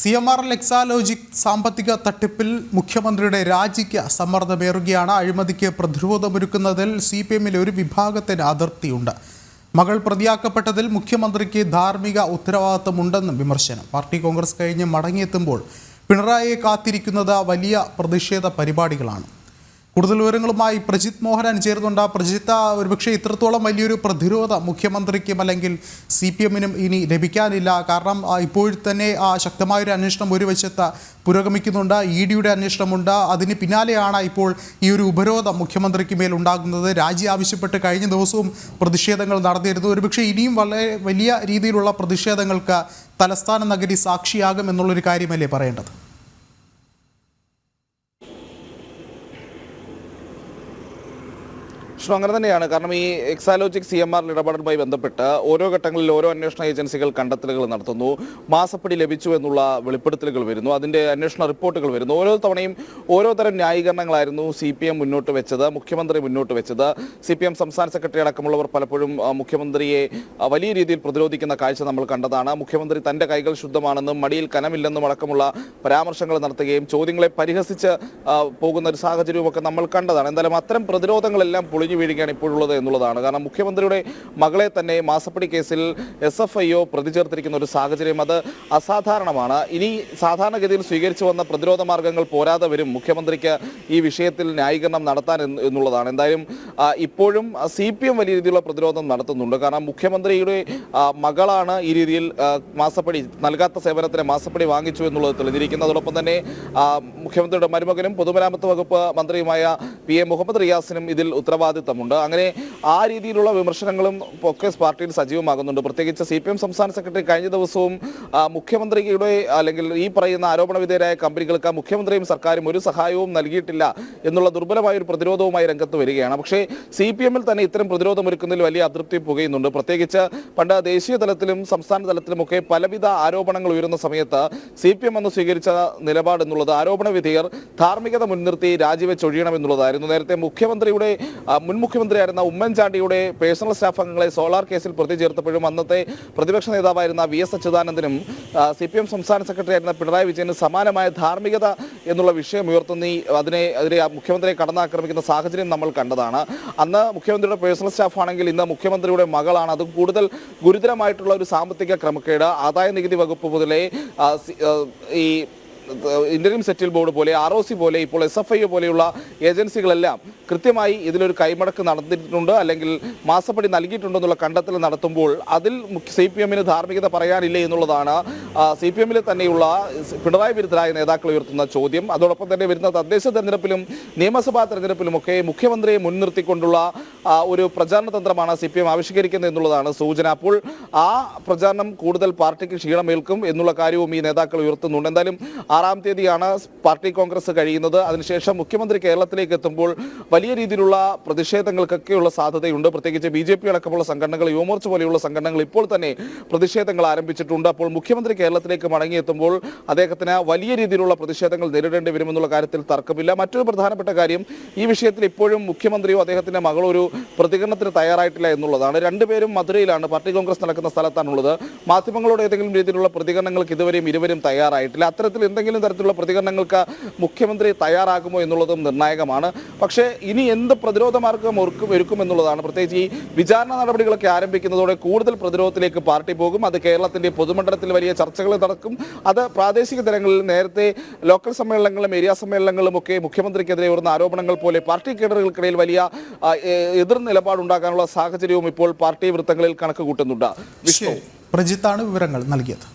C M R ലെക്സാലോജിക് സാമ്പത്തിക തട്ടിപ്പിൽ മുഖ്യമന്ത്രിയുടെ രാജിക്ക് സമ്മർദ്ദമേറുകയാണ്. അഴിമതിക്ക് പ്രതിരോധമൊരുക്കുന്നതിൽ സി പി എമ്മിലെ ഒരു വിഭാഗത്തിന് അതിർത്തിയുണ്ട്. മകൾ പ്രതിയാക്കപ്പെട്ടതിൽ മുഖ്യമന്ത്രിക്ക് ധാർമ്മിക ഉത്തരവാദിത്തമുണ്ടെന്നും വിമർശനം. പാർട്ടി കോൺഗ്രസ് കഴിഞ്ഞ് മടങ്ങിയെത്തുമ്പോൾ പിണറായിയെ കാത്തിരിക്കുന്നത് വലിയ പ്രതിഷേധ പരിപാടികളാണ്. കൂടുതൽ വിവരങ്ങളുമായി പ്രജിത് മോഹനൻ ചേരുന്നുണ്ട്. പ്രജിത്ത ഒരുപക്ഷെ ഇത്രത്തോളം വലിയൊരു പ്രതിരോധം മുഖ്യമന്ത്രിക്കും അല്ലെങ്കിൽ സി പി എമ്മിനും ഇനി ലഭിക്കാനില്ല. കാരണം ഇപ്പോഴത്തന്നെ ശക്തമായൊരു അന്വേഷണം ഒരു വശത്ത് പുരോഗമിക്കുന്നുണ്ട് ഇ ഡിയുടെ അന്വേഷണമുണ്ട്. അതിന് പിന്നാലെയാണ് ഇപ്പോൾ ഈ ഒരു ഉപരോധം മുഖ്യമന്ത്രിക്ക് മേൽ ഉണ്ടാകുന്നത്. രാജി ആവശ്യപ്പെട്ട് കഴിഞ്ഞ ദിവസവും പ്രതിഷേധങ്ങൾ നടന്നിരുന്നു. ഒരുപക്ഷെ ഇനിയും വളരെ വലിയ രീതിയിലുള്ള പ്രതിഷേധങ്ങൾക്ക് തലസ്ഥാന നഗരി സാക്ഷിയാകും എന്നുള്ളൊരു കാര്യമല്ലേ പറയേണ്ടത്? വിഷ്ണു അങ്ങനെ തന്നെയാണ്. കാരണം ഈ എക്സാലോജിക് സി എം ആർ ഇടപാടുമായി ബന്ധപ്പെട്ട് ഓരോ ഘട്ടങ്ങളിൽ ഓരോ അന്വേഷണ ഏജൻസികൾ കണ്ടെത്തലുകൾ നടത്തുന്നു. മാസപ്പടി ലഭിച്ചു എന്നുള്ള വെളിപ്പെടുത്തലുകൾ വരുന്നു. അതിന്റെ അന്വേഷണ റിപ്പോർട്ടുകൾ വരുന്നു. ഓരോ തവണയും ഓരോ തരം ന്യായീകരണങ്ങളായിരുന്നു സി പി എം മുന്നോട്ട് വെച്ചത് മുഖ്യമന്ത്രി മുന്നോട്ട് വെച്ചത്. സി പി എം സംസ്ഥാന സെക്രട്ടറി അടക്കമുള്ളവർ പലപ്പോഴും മുഖ്യമന്ത്രിയെ വലിയ രീതിയിൽ പ്രതിരോധിക്കുന്ന കാഴ്ച നമ്മൾ കണ്ടതാണ്. മുഖ്യമന്ത്രി തന്റെ കൈകൾ ശുദ്ധമാണെന്നും മടിയിൽ കനമില്ലെന്നും അടക്കമുള്ള പരാമർശങ്ങൾ നടത്തുകയും ചോദ്യങ്ങളെ പരിഹസിച്ച് പോകുന്ന ഒരു സാഹചര്യവുമൊക്കെ നമ്മൾ കണ്ടതാണ്. എന്തായാലും അത്തരം പ്രതിരോധങ്ങളെല്ലാം പൊളിഞ്ഞു വീഴുകയാണ് ഇപ്പോഴുള്ളത് എന്നുള്ളതാണ്. കാരണം മുഖ്യമന്ത്രിയുടെ മകളെ തന്നെ മാസപ്പടി കേസിൽ എസ് എഫ് ഐ ഒ പ്രതി ചേർത്തിരിക്കുന്ന ഒരു സാഹചര്യം അത് അസാധാരണമാണ്. ഇനി സാധാരണഗതിയിൽ സ്വീകരിച്ചു വന്ന പ്രതിരോധ മാർഗങ്ങൾ പോരാതെ വരും മുഖ്യമന്ത്രിക്ക് ഈ വിഷയത്തിൽ ന്യായീകരണം നടത്താൻ എന്ന് എന്നുള്ളതാണ്. എന്തായാലും ഇപ്പോഴും സി പി എം വലിയ രീതിയിലുള്ള പ്രതിരോധം നടത്തുന്നുണ്ട്. കാരണം മുഖ്യമന്ത്രിയുടെ മകളാണ് ഈ രീതിയിൽ മാസപ്പടി നൽകാത്ത സേവനത്തിന് മാസപ്പടി വാങ്ങിച്ചു എന്നുള്ളത് തെളിഞ്ഞിരിക്കുന്നു. അതോടൊപ്പം തന്നെ മുഖ്യമന്ത്രിയുടെ മരുമകനും പൊതുമരാമത്ത് വകുപ്പ് മന്ത്രിയുമായ പി എ മുഹമ്മദ് റിയാസിനും ഇതിൽ ഉത്തരവാദിത്തമുണ്ട്. അങ്ങനെ ആ രീതിയിലുള്ള വിമർശനങ്ങളും കോൺഗ്രസ് പാർട്ടിയിൽ സജീവമാകുന്നുണ്ട്. പ്രത്യേകിച്ച് സി സംസ്ഥാന സെക്രട്ടറി കഴിഞ്ഞ ദിവസവും മുഖ്യമന്ത്രിയുടെ അല്ലെങ്കിൽ ഈ പറയുന്ന ആരോപണ വിധേയരായ കമ്പനികൾക്ക് മുഖ്യമന്ത്രിയും സർക്കാരും ഒരു സഹായവും നൽകിയിട്ടില്ല എന്നുള്ള ദുർബലമായ ഒരു പ്രതിരോധവുമായി രംഗത്ത് വരികയാണ്. പക്ഷേ സി പി എമ്മിൽ തന്നെ ഇത്തരം പ്രതിരോധം ഒരുക്കുന്നതിൽ വലിയ അതൃപ്തി പുകയുന്നുണ്ട്. പ്രത്യേകിച്ച് പണ്ട് ദേശീയ തലത്തിലും സംസ്ഥാന തലത്തിലുമൊക്കെ പലവിധ ആരോപണങ്ങൾ ഉയരുന്ന സമയത്ത് സി പി എം എന്ന് സ്വീകരിച്ച നിലപാട് എന്നുള്ളത് ആരോപണ വിധേയർ ധാർമ്മികത മുൻനിർത്തി രാജിവെച്ച് ഒഴിയണം നേരത്തെ മുഖ്യമന്ത്രിയുടെ മുൻ മുഖ്യമന്ത്രിയായിരുന്ന ഉമ്മൻചാണ്ടിയുടെ പേഴ്സണൽ സ്റ്റാഫ് അംഗങ്ങളെ സോളാർ കേസിൽ പ്രതി ചേർത്തപ്പോഴും അന്നത്തെ പ്രതിപക്ഷ നേതാവായിരുന്ന വി എസ് അച്യുതാനന്ദനും സി പി എം സംസ്ഥാന സെക്രട്ടറി ആയിരുന്ന പിണറായി വിജയന് സമാനമായ ധാർമ്മികത എന്നുള്ള വിഷയം ഉയർത്തുന്ന അതിനെ അതിനെ മുഖ്യമന്ത്രിയെ കടന്നാക്രമിക്കുന്ന സാഹചര്യം നമ്മൾ കണ്ടതാണ്. അന്ന് മുഖ്യമന്ത്രിയുടെ പേഴ്സണൽ സ്റ്റാഫ് ആണെങ്കിൽ ഇന്ന് മുഖ്യമന്ത്രിയുടെ മകളാണ്. അതും കൂടുതൽ ഗുരുതരമായിട്ടുള്ള ഒരു സാമ്പത്തിക ക്രമക്കേട് ആദായ നികുതി വകുപ്പ് മുതലേ ഈ ഇന്ത്യൻ സെറ്റിൽ ബോർഡ് പോലെ ആർ ഒ സി പോലെ ഇപ്പോൾ എസ് എഫ് ഐ പോലെയുള്ള ഏജൻസികളെല്ലാം കൃത്യമായി ഇതിലൊരു കൈമടക്ക് നടന്നിട്ടുണ്ട് അല്ലെങ്കിൽ മാസപ്പടി നൽകിയിട്ടുണ്ടെന്നുള്ള കണ്ടെത്തൽ നടത്തുമ്പോൾ അതിൽ സി പി എമ്മിന് ധാർമ്മികത പറയാനില്ല എന്നുള്ളതാണ് സി പി എമ്മിൽ തന്നെയുള്ള പിണറായി വിരുദ്ധരായ നേതാക്കൾ ഉയർത്തുന്ന ചോദ്യം. അതോടൊപ്പം തന്നെ വരുന്ന തദ്ദേശ തെരഞ്ഞെടുപ്പിലും നിയമസഭാ തെരഞ്ഞെടുപ്പിലുമൊക്കെ മുഖ്യമന്ത്രിയെ മുൻനിർത്തിക്കൊണ്ടുള്ള ഒരു പ്രചാരണ തന്ത്രമാണ് സി പി എം ആവിഷ്കരിക്കുന്നത് എന്നുള്ളതാണ് സൂചന. അപ്പോൾ ആ പ്രചാരണം കൂടുതൽ പാർട്ടിക്ക് ക്ഷീണമേൽക്കും എന്നുള്ള കാര്യവും ഈ നേതാക്കൾ ഉയർത്തുന്നുണ്ട്. എന്തായാലും ആറാം തീയതിയാണ് പാർട്ടി കോൺഗ്രസ് കഴിയുന്നത്. അതിനുശേഷം മുഖ്യമന്ത്രി കേരളത്തിലേക്ക് എത്തുമ്പോൾ വലിയ രീതിയിലുള്ള പ്രതിഷേധങ്ങൾക്കൊക്കെയുള്ള സാധ്യതയുണ്ട്. പ്രത്യേകിച്ച് ബി ജെ പി അടക്കമുള്ള സംഘടനകൾ യുവമോർച്ച പോലെയുള്ള സംഘടനകൾ ഇപ്പോൾ തന്നെ പ്രതിഷേധങ്ങൾ ആരംഭിച്ചിട്ടുണ്ട്. അപ്പോൾ മുഖ്യമന്ത്രി കേരളത്തിലേക്ക് മടങ്ങിയെത്തുമ്പോൾ അദ്ദേഹത്തിന് വലിയ രീതിയിലുള്ള പ്രതിഷേധങ്ങൾ നേരിടേണ്ടി വരുമെന്നുള്ള കാര്യത്തിൽ തർക്കമില്ല. മറ്റൊരു പ്രധാനപ്പെട്ട കാര്യം ഈ വിഷയത്തിൽ ഇപ്പോഴും മുഖ്യമന്ത്രിയോ അദ്ദേഹത്തിന്റെ മകളോ ഒരു പ്രതികരണത്തിന് തയ്യാറായിട്ടില്ല എന്നുള്ളതാണ്. രണ്ടുപേരും മധുരയിലാണ്. പാർട്ടി കോൺഗ്രസ് നടക്കുന്ന സ്ഥലത്താണുള്ളത്. മാധ്യമങ്ങളോട് ഏതെങ്കിലും രീതിയിലുള്ള പ്രതികരണങ്ങൾക്ക് ഇതുവരെയും ഇരുവരും തയ്യാറായിട്ടില്ല. അത്തരത്തിൽ എന്തെങ്കിലും തരത്തിലുള്ള പ്രതികരണങ്ങൾക്ക് മുഖ്യമന്ത്രി തയ്യാറാകുമോ എന്നുള്ളതും നിർണായകമാണ്. പക്ഷേ ഇനി എന്ത് പ്രതിരോധ മാർഗം ഒരുക്കും ഒരുക്കും എന്നുള്ളതാണ് പ്രത്യേകിച്ച് ഈ വിചാരണ നടപടികളൊക്കെ ആരംഭിക്കുന്നതോടെ കൂടുതൽ പ്രതിരോധത്തിലേക്ക് പാർട്ടി പോകും. അത് കേരളത്തിന്റെ പൊതുമണ്ഡലത്തിൽ വലിയ ചർച്ചകൾ നടക്കും. അത് പ്രാദേശിക തലങ്ങളിൽ നേരത്തെ ലോക്കൽ സമ്മേളനങ്ങളും ഏരിയ സമ്മേളനങ്ങളും ഒക്കെ മുഖ്യമന്ത്രിക്കെതിരെ ഉയർന്ന ആരോപണങ്ങൾ പോലെ പാർട്ടി കേഡറുകൾക്കിടയിൽ വലിയ എതിർ നിലപാടുണ്ടാക്കാനുള്ള സാഹചര്യവും ഇപ്പോൾ പാർട്ടി വൃത്തങ്ങളിൽ കണക്ക് കൂട്ടുന്നുണ്ട്. പ്രജിത്താണ് വിവരങ്ങൾ നൽകിയത്.